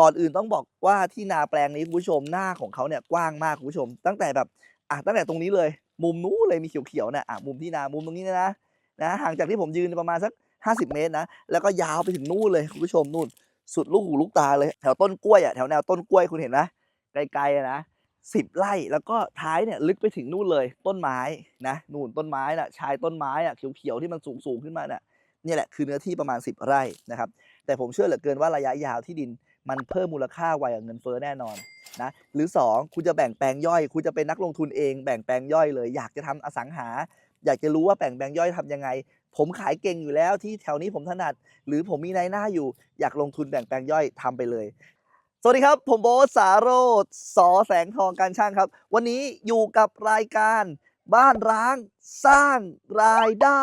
ก่อนอื่นต้องบอกว่าที่นาแปลงนี้คุณผู้ชมหน้าของเขาเนี่ยกว้างมากคุณผู้ชม ตั้งแต่แบบอะตั้งแต่ตรงนี้เลย มุมนู้นเลยมีเขียวๆเนี่ยอะมุมที่นามุมตรงนี้นยนะนะห่างจากที่ผมยืนประมาณสัก 50 เมตรนะ แล้วก็ยาวไปถึงนู่นเลยคุณผู้ชมนู่น สุดลูกหูลูกตาเลย แถวต้นกล้วยอะแถวแนวต้นกล้วยคุณเห็นไหมไกลๆนะสิบไร่แล้วก็ท้ายเนี่ยลึกไปถึงนู่นเลยต้นไม้นะนู่นต้นไม้น่ะชายต้นไม้อะเขียวๆที่มันสูงๆขึ้นมาเนี่ยนี่แหละคือเนื้อที่ประมาณ 10 ไร่นะครับแต่ผมเชื่อเหลือเกินว่าระยะยาวที่ดิน มันเพิ่มมูลค่าไวกว่าเงินเฟ้อแน่นอนนะหรือ 2 คุณจะแบ่งแปลงย่อย คุณจะเป็นนักลงทุนเอง แบ่งแปลงย่อยเลย อยากจะทำอสังหา อยากจะรู้ว่าแบ่งแปลงย่อยทำยังไง ผมขายเก่งอยู่แล้วที่แถวนี้ผมถนัด หรือผมมีนายหน้าอยู่ อยากลงทุนแบ่งแปลงย่อยทำไปเลยสวัสดีครับ ผมโบสาโรธสอแสงทองการช่างครับ วันนี้อยู่กับรายการบ้านร้างสร้างรายได้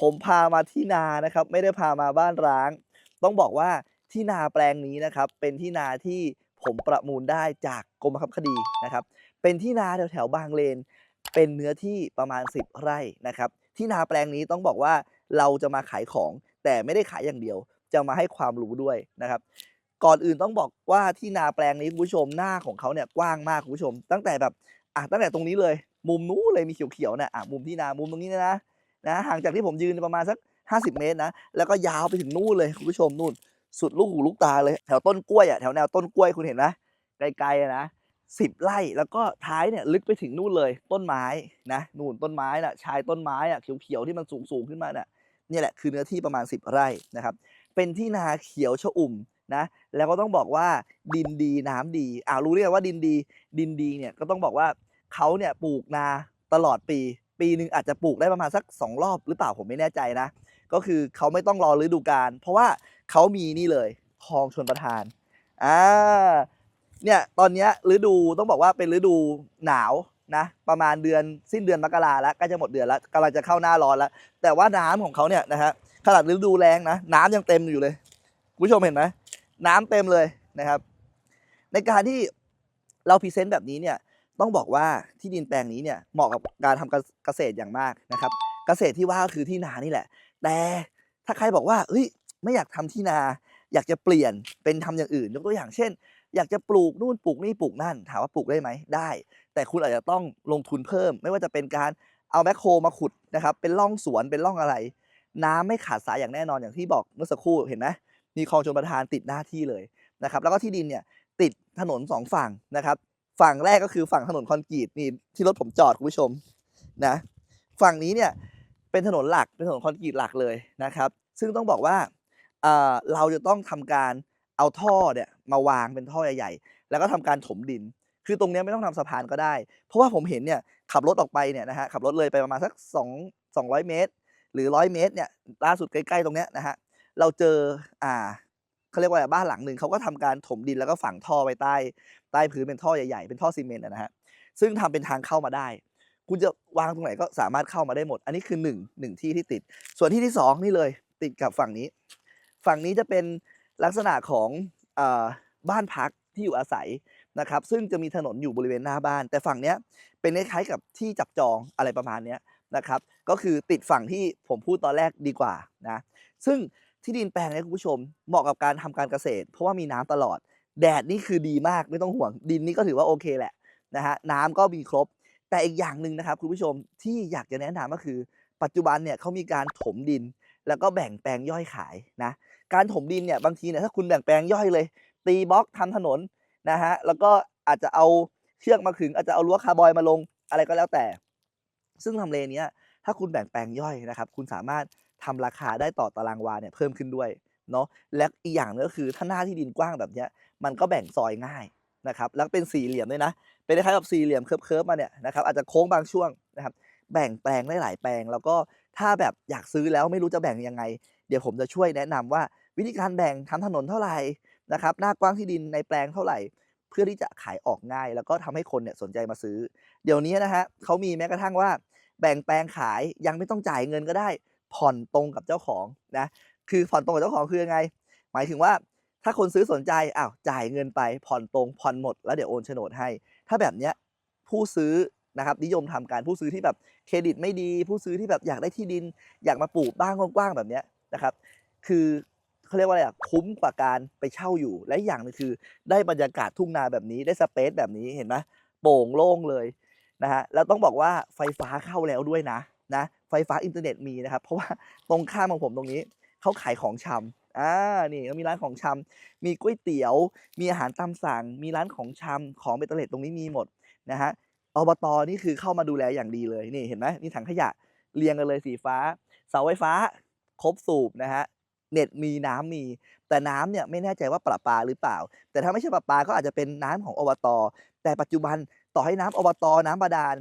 ผมพามาที่นานะครับ ไม่ได้พามาบ้านร้าง ต้องบอกว่าที่นาแปลงนี้นะครับ เป็นที่นาที่ผมประมูลได้จากกรมบังคับคดีนะครับ เป็นที่นาแถวแถวๆบางเลน เป็นเนื้อที่ประมาณ 10 ไร่นะครับ ที่นาแปลงนี้ต้องบอกว่าเราจะมาขายของ แต่ไม่ได้ขายอย่างเดียว จะมาให้ความรู้ด้วยนะครับ ก่อนอื่นต้องบอกว่าที่นาแปลงนี้คุณผู้ชมหน้าของเขาเนี่ยกว้างมากคุณผู้ชม ตั้งแต่แบบอะตั้งแต่ตรงนี้เลย มุมนู้นเลยมีเขียวๆเนี่ยอะมุมที่นามุมตรงนี้นะ นะห่างจากที่ผมยืนประมาณสัก 50 เมตรนะ แล้วก็ยาวไปถึงนู่นเลยคุณผู้ชมนู่น สุดลูกหูลูกตาเลยแถวต้นกล้วยอะแถวแนวต้นกล้วยคุณเห็นไหมไกลๆนะสิบไร่แล้วก็ท้ายเนี่ยลึกไปถึงนู่นเลยต้นไม้นะนู่นต้นไม้น่ะชายต้นไม้อะเขียวๆที่มันสูงๆขึ้นมาเนี่ยนี่แหละคือเนื้อที่ประมาณ 10 ไร่นะครับเป็นที่นาเขียวชอุ่มนะแล้วก็ต้องบอกว่าดินดีน้ำดีอ่ารู้เรียกว่าดินดี ดินดีเนี่ยก็ต้องบอกว่าเขาเนี่ยปลูกนาตลอดปี ปีหนึ่งอาจจะปลูกได้ประมาณสัก 2 รอบหรือเปล่าผมไม่แน่ใจนะ ก็คือเขาไม่ต้องรอฤดูกาลเพราะว่าเขามีนี่เลยคลองชนประทานอ่าเนี่ยตอนนี้ฤดูต้องบอกว่าเป็นฤดูหนาวนะประมาณเดือนสิ้นเดือนมกราแล้วกล้จะหมดเดือนแล้วกำลังจะเข้าหน้าร้อนแล้ว แต่ว่าน้ำของเขาเนี่ยนะฮะขนาดฤดูแรงนะน้ำยังเต็มอยู่เลยคุณผู้ชมเห็นไหมน้ำเต็มเลยนะครับ ในการที่เราพรีเซนต์แบบนี้เนี่ย ต้องบอกว่าที่ดินแปลงนี้เนี่ยเหมาะกับการทำเกษตรอย่างมากนะครับ เกษตรที่ว่าก็คือที่นานี่แหละ แต่ถ้าใครบอกว่าเฮ้ยไม่อยากทำที่นา อยากจะเปลี่ยนเป็นทำอย่างอื่นยกตัวอย่างเช่น อยากจะปลูกนู่นปลูกนี่ปลูกนั่น ถามว่าปลูกได้ไหมได้ แต่คุณอาจจะต้องลงทุนเพิ่ม ไม่ว่าจะเป็นการเอาแมคโครมาขุดนะครับเป็นร่องสวนเป็นร่องอะไร น้ำไม่ขาดสายอย่างแน่นอนอย่างที่บอกเมื่อสักครู่เห็นไหมมีคลองชลประทานติดหน้าที่เลยนะครับแล้วก็ที่ดินเนี่ยติดถนนสองฝั่งนะครับ ฝั่งแรกก็คือฝั่งถนนคอนกรีตนี่ที่รถผมจอดคุณผู้ชมนะฝั่งนี้เนี่ยเป็นถนนหลักเป็นถนนคอนกรีตหลักเลยนะครับ ซึ่งต้องบอกว่าเอ่อเราจะต้องทำการเอาท่อเนี่ยมาวางเป็นท่อใหญ่ๆ แล้วก็ทำการถมดิน คือตรงนี้ไม่ต้องทำสะพานก็ได้ เพราะว่าผมเห็นเนี่ยขับรถออกไปเนี่ยนะฮะขับรถเลยไปประมาณสัก2 200 เมตร หรือ 100 เมตรเนี่ยล่าสุดใกล้ๆตรงเนี้ยนะฮะเราเจออ่า เขาเรียกว่าบ้านหลังหนึ่งเขาก็ทำการถมดินแล้วก็ฝังท่อไว้ใต้ ใต้พื้นเป็นท่อใหญ่ๆเป็นท่อซีเมนต์นะฮะซึ่งทำเป็นทางเข้ามาได้ คุณจะวางตรงไหนก็สามารถเข้ามาได้หมด อันนี้คือ1งที่ที่ติด ส่วนที่ที่ 2 นี่เลยติดกับฝั่งนี้ ฝั่งนี้จะเป็นลักษณะของอบ้านพักที่อยู่อาศัยนะครับ ซึ่งจะมีถนนอยู่บริเวณหน้าบ้าน แต่ฝั่งเนี้ยเป็นคล้ายๆกับที่จับจองอะไรประมาณเนี้ยนะครับ ก็คือติดฝั่งที่ผมพูดตอนแรกดีกว่านะ ซึ่ง ที่ดินแปลงนี้คุณผู้ชมเหมาะกับการทำการเกษตร เพราะว่ามีน้ำตลอด แดดนี่คือดีมากไม่ต้องห่วงดินนี่ก็ถือว่าโอเคแหละนะฮะน้ำก็มีครบ แต่อีกอย่างหนึ่งนะครับคุณผู้ชมที่อยากจะแนะนำก็คือ ปัจจุบันเนี่ยเขามีการถมดิน แล้วก็แบ่งแปลงย่อยขายนะการถมดินเนี่ยบางทีเนี่ยถ้าคุณแบ่งแปลงย่อยเลย ตีบล็อกทำถนนนะฮะแล้วก็อาจจะเอาเชือกมาขึงอาจจะเอารั้วคาร์บอยมาลงอะไรก็แล้วแต่ ซึ่งทำเลเนี้ยถ้าคุณแบ่งแปลงย่อยนะครับ คุณสามารถ ทำราคาได้ต่อตารางวาเนี่ยเพิ่มขึ้นด้วยเนาะและอีกอย่างนึงก็คือถ้าหน้าที่ดินกว้างแบบเนี้ยมันก็แบ่งซอยง่ายนะครับแล้วเป็นสี่เหลี่ยมด้วยนะ เป็นคล้ายกับสี่เหลี่ยมเคิร์ฟๆมาเนี่ยนะครับอาจจะโค้งบางช่วงนะครับแบ่งแปลงได้หลายแปลง แล้วก็ถ้าแบบอยากซื้อแล้วไม่รู้จะแบ่งยังไง เดี๋ยวผมจะช่วยแนะนำว่าวิธีการแบ่งทำถนนเท่าไหร่นะครับหน้ากว้างที่ดินในแปลงเท่าไหร่ เพื่อที่จะขายออกง่าย แล้วก็ทำให้คนเนี่ยสนใจมาซื้อ เดี๋ยวนี้นะฮะเขามีแม้กระทั่งว่า แบ่งแปลงขายยังไม่ต้องจ่ายเงินก็ได้ ผ่อนตรงกับเจ้าของนะคือผ่อนตรงกับเจ้าของคือยังไง หมายถึงว่าถ้าคนซื้อสนใจอ้าวจ่ายเงินไปผ่อนตรงผ่อนหมด แล้วเดี๋ยวโอนโฉนดให้ ถ้าแบบเนี้ยผู้ซื้อนะครับนิยมทำการผู้ซื้อที่แบบเครดิตไม่ดี ผู้ซื้อที่แบบอยากได้ที่ดิน อยากมาปลูกบ้านกว้างๆแบบเนี้ยนะครับ คือเขาเรียกว่าอะไรอะคุ้มกว่าการไปเช่าอยู่ และอย่างหนึงคือ ได้บรรยากาศทุ่งนาแบบนี้ได้สเปซแบบนี้เห็นไหมโปร่งโล่งเลยนะฮะแล้วต้องบอกว่าไฟฟ้าเข้าแล้วด้วยนะ นะไฟฟ้าอินเทอร์เน็ตมีนะครับ เพราะว่าตรงข้ามของผมตรงนี้เขาขายของชำอ่านี่เขามีร้านของชำมีก๋วยเตี๋ยว มีอาหารตามสั่ง มีร้านของชำของเบตเตอร์เลตตรงนี้มีหมดนะฮะอบตนี่คือเข้ามาดูแลอย่างดีเลยนี่เห็นไหมนี่ถังขยะเรียงกันเลยสีฟ้า เสาไฟฟ้า ครบสูบนะฮะเน็ตมีน้ำมี แต่น้ำเนี่ยไม่แน่ใจว่าประปาหรือเปล่า แต่ถ้าไม่ใช่ประปาก็อาจจะเป็นน้ำของอบต แต่ปัจจุบันต่อให้น้ำอบตน้ำบาดาล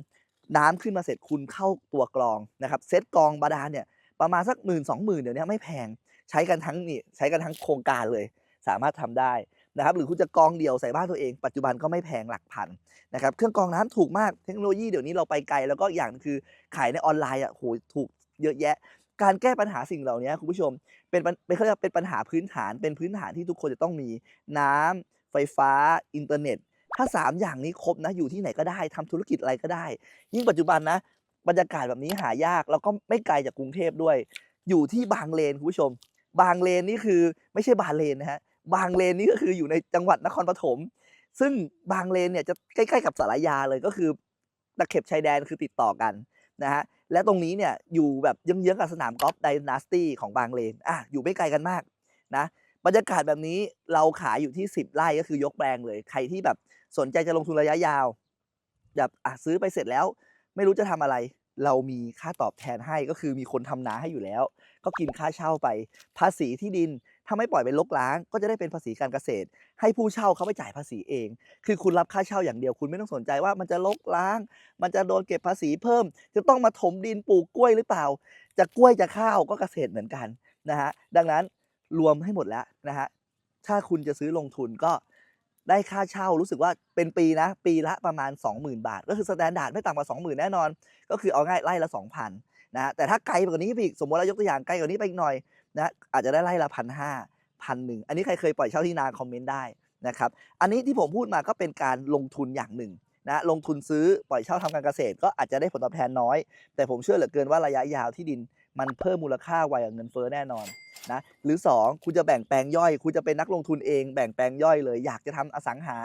น้ำขึ้นมาเสร็จคุณเข้าตัวกรองนะครับเซตกรองบาดาลเนี่ยประมาณสักหมื่นสองหมื่นเดี๋ยวนี้ไม่แพงใช้กันทั้งนี่ใช้กันทั้งโครงการเลย สามารถทำได้นะครับหรือคุณจะกรองเดี่ยวใส่บ้านตัวเอง ปัจจุบันก็ไม่แพงหลักพันนะครับเครื่องกรองน้ำถูกมากเทคโนโลยีเดี๋ยวนี้เราไปไกล แล้วก็อย่างคือขายในออนไลน์อะโหถูกเยอะแยะ การแก้ปัญหาสิ่งเหล่านี้คุณผู้ชมเป็นเป็นเขาเรียกเป็นปัญหาพื้นฐานเป็นพื้นฐานที่ทุกคนจะต้องมีน้ำไฟฟ้า อินเทอร์เน็ต ถ้า 3 อย่างนี้ครบนะอยู่ที่ไหนก็ได้ทำธุรกิจอะไรก็ได้ ยิ่งปัจจุบันนะ บรรยากาศแบบนี้หายากแล้วก็ไม่ไกลจากกรุงเทพด้วย อยู่ที่บางเลนคุณผู้ชม บางเลนนี่คือไม่ใช่บางเลนนะฮะบางเลนนี่ก็คืออยู่ในจังหวัดนครปฐมซึ่งบางเลนเนี่ยจะใกล้ๆกับสารยาเลยก็คือตะเข็บชายแดนคือติดต่อกันนะฮะและตรงนี้เนี่ยอยู่แบบเยื้องๆกับสนามกอล์ฟไดนาสตี้ของบางเลนอะอยู่ไม่ไกลกันมากนะ บรรยากาศแบบนี้เราขายอยู่ที่ 10ไร่ก็คือยกแปลงเลย ใครที่แบบสนใจจะลงทุนระยะยาวแบบอะซื้อไปเสร็จแล้ว ไม่รู้จะทำอะไร เรามีค่าตอบแทนให้ก็คือมีคนทำนาให้อยู่แล้ว ก็กินค่าเช่าไป ภาษีที่ดินถ้าไม่ปล่อยเป็นลกล้าง ก็จะได้เป็นภาษีการเกษตร ให้ผู้เช่าเขาไปจ่ายภาษีเอง คือคุณรับค่าเช่าอย่างเดียวคุณไม่ต้องสนใจว่ามันจะลกล้าง มันจะโดนเก็บภาษีเพิ่ม จะต้องมาถมดินปลูกกล้วยหรือเปล่า จะกล้วยจะข้าวก็เกษตรเหมือนกันนะฮะดังนั้น รวมให้หมดแล้วนะฮะถ้าคุณจะซื้อลงทุนก็ได้ค่าเช่ารู้สึกว่าเป็นปีนะ ปีละประมาณ 20,000 บาท ก็คือสแตนดาร์ดไม่ต่ำกว่า 20,000 แน่นอน ก็คือเอาง่ายไล่ละ 2,000นะฮะแต่ถ้าไกลกว่านี้ไปอีกสมมติเรายกตัวอย่างไกลกว่านี้ไปอีกหน่อยนะอาจจะได้ไล่ละพันห้าพันหนึ่งอันนี้ใครเคยปล่อยเช่าที่นาคอมเมนต์ได้นะครับอันนี้ที่ผมพูดมาก็เป็นการลงทุนอย่างหนึ่งนะลงทุนซื้อปล่อยเช่าทำการเกษตร ก็อาจจะได้ผลตอบแทนน้อย แต่ผมเชื่อเหลือเกินว่าระยะยาวที่ดิน มันเพิ่มมูลค่าไวกว่าเงินเฟ้อแน่นอนนะหรือ 2 คุณจะแบ่งแปลงย่อย คุณจะเป็นนักลงทุนเอง แบ่งแปลงย่อยเลย อยากจะทำอสังหา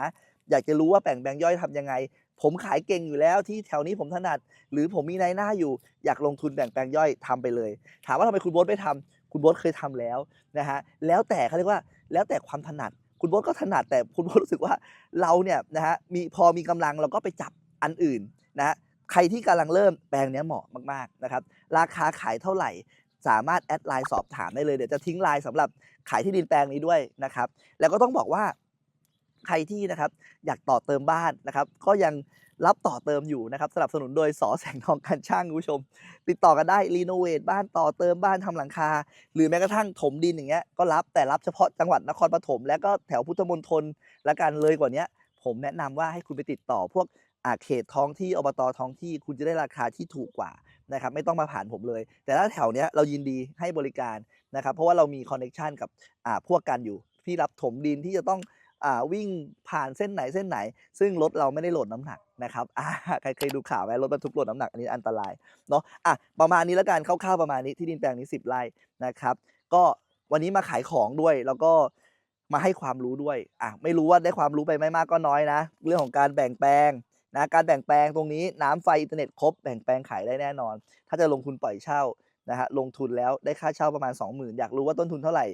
อยากจะรู้ว่าแบ่งแปลงย่อยทำยังไง ผมขายเก่งอยู่แล้วที่แถวนี้ผมถนัด หรือผมมีนายหน้าอยู่ อยากลงทุนแบ่งแปลงย่อยทำไปเลย ถามว่าทำไมคุณโบ๊ทไม่ทำคุณโบ๊ทเคยทำแล้วนะฮะแล้วแต่เขาเรียกว่าแล้วแต่ความถนัด คุณโบ๊ทก็ถนัดแต่คุณโบ๊ทรู้สึกว่าเราเนี่ยนะฮะมีพอมีกำลังเราก็ไปจับอันอื่นนะฮะ ใครที่กำลังเริ่มแปลงเนี้ยเหมาะมากๆนะครับ ราคาขายเท่าไหร่ สามารถแอดไลน์สอบถามได้เลยเดี๋ยวจะทิ้งไลน์สำหรับขายที่ดินแปลงนี้ด้วยนะครับ แล้วก็ต้องบอกว่าใครที่นะครับอยากต่อเติมบ้านนะครับ ก็ยังรับต่อเติมอยู่นะครับสนับสนุนโดยสอแสงทองการช่างคุณผู้ชม ติดต่อกันได้รีโนเวทบ้านต่อเติมบ้านทำหลังคา หรือแม้กระทั่งถมดินอย่างเงี้ยก็รับแต่รับเฉพาะจังหวัดนครปฐมและก็แถวพุทธมณฑลและการเลยกว่านี้ผมแนะนำว่าให้คุณไปติดต่อพวก เขตท้องที่อบตท้องที่คุณจะได้ราคาที่ถูกกว่านะครับไม่ต้องมาผ่านผมเลย แต่ถ้าแถวเนี้ยเรายินดีให้บริการนะครับเพราะว่าเรามีคอนเน็ชันกับอาพวกกันอยู่ที่รับถมดินที่จะต้องอาวิ่งผ่านเส้นไหนเส้นไหน ซึ่งรถเราไม่ได้โหลดน้ำหนักนะครับใครเคยดูข่าวไหมรถบรรทุกโหลดน้ำหนักอันนี้อันตรายเนาะอะประมาณนี้แล้วกันคร่าวๆประมาณนี้ที่ดินแปลงนี้ 10ไร่นะครับ ก็วันนี้มาขายของด้วยแล้วก็มาให้ความรู้ด้วยอะไม่รู้ว่าได้ความรู้ไปไม่มากก็น้อยนะ เรื่องของการแบ่งแปลง นะการแบ่งแปลงตรงนี้น้ำไฟอินเทอร์เน็ตครบแบ่งแปลงขายได้แน่นอน ถ้าจะลงทุนปล่อยเช่านะฮะลงทุนแล้วได้ค่าเช่าประมาณ 20,000 อยากรู้ว่าต้นทุนเท่าไหร่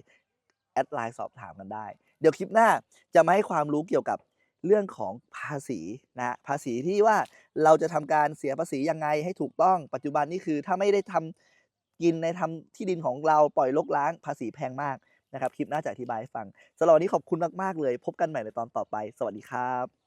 แอดไลน์สอบถามกันได้ เดี๋ยวคลิปหน้าจะมาให้ความรู้เกี่ยวกับเรื่องของภาษีนะภาษีที่ว่าเราจะทำการเสียภาษียังไงให้ถูกต้อง ปัจจุบันนี่คือถ้าไม่ได้ทำกินในทำที่ดินของเราปล่อยลกล้างภาษีแพงมากนะครับคลิปหน้าจะอธิบายให้ฟังสำหรับวันนี้ขอบคุณมากๆเลย พบกันใหม่ในตอนต่อไป สวัสดีครับ